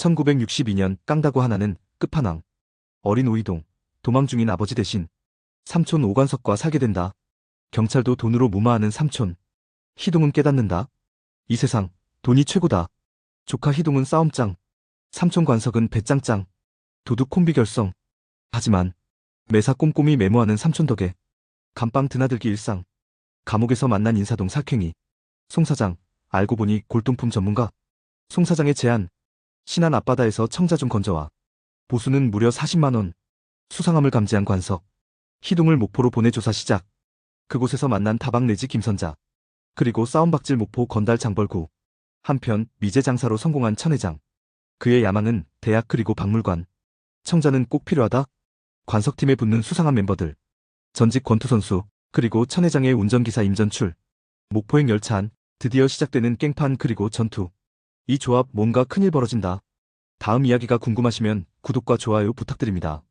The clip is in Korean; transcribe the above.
1962년 깡다구 하나는 끝판왕. 어린 오이동, 도망 중인 아버지 대신 삼촌 오관석과 살게 된다. 경찰도 돈으로 무마하는 삼촌. 희동은 깨닫는다. 이 세상, 돈이 최고다. 조카 희동은 싸움짱. 삼촌 관석은 배짱짱. 도둑 콤비 결성. 하지만 매사 꼼꼼히 메모하는 삼촌 덕에 감방 드나들기 일상. 감옥에서 만난 인사동 살쾡이. 송 사장, 알고 보니 골동품 전문가. 송 사장의 제안. 신안 앞바다에서 청자 좀 건져와. 보수는 무려 40만원. 수상함을 감지한 관석. 희동을 목포로 보내 조사 시작. 그곳에서 만난 다방 내지 김선자. 그리고 싸움박질 목포 건달 장벌구. 한편 미제 장사로 성공한 천 회장. 그의 야망은 대학 그리고 박물관. 청자는 꼭 필요하다. 관석팀에 붙는 수상한 멤버들. 전직 권투선수, 그리고 천 회장의 운전기사 임전출. 목포행 열차 안, 드디어 시작되는 깽판 그리고 전투. 이 조합 뭔가 큰일 벌어진다. 다음 이야기가 궁금하시면 구독과 좋아요 부탁드립니다.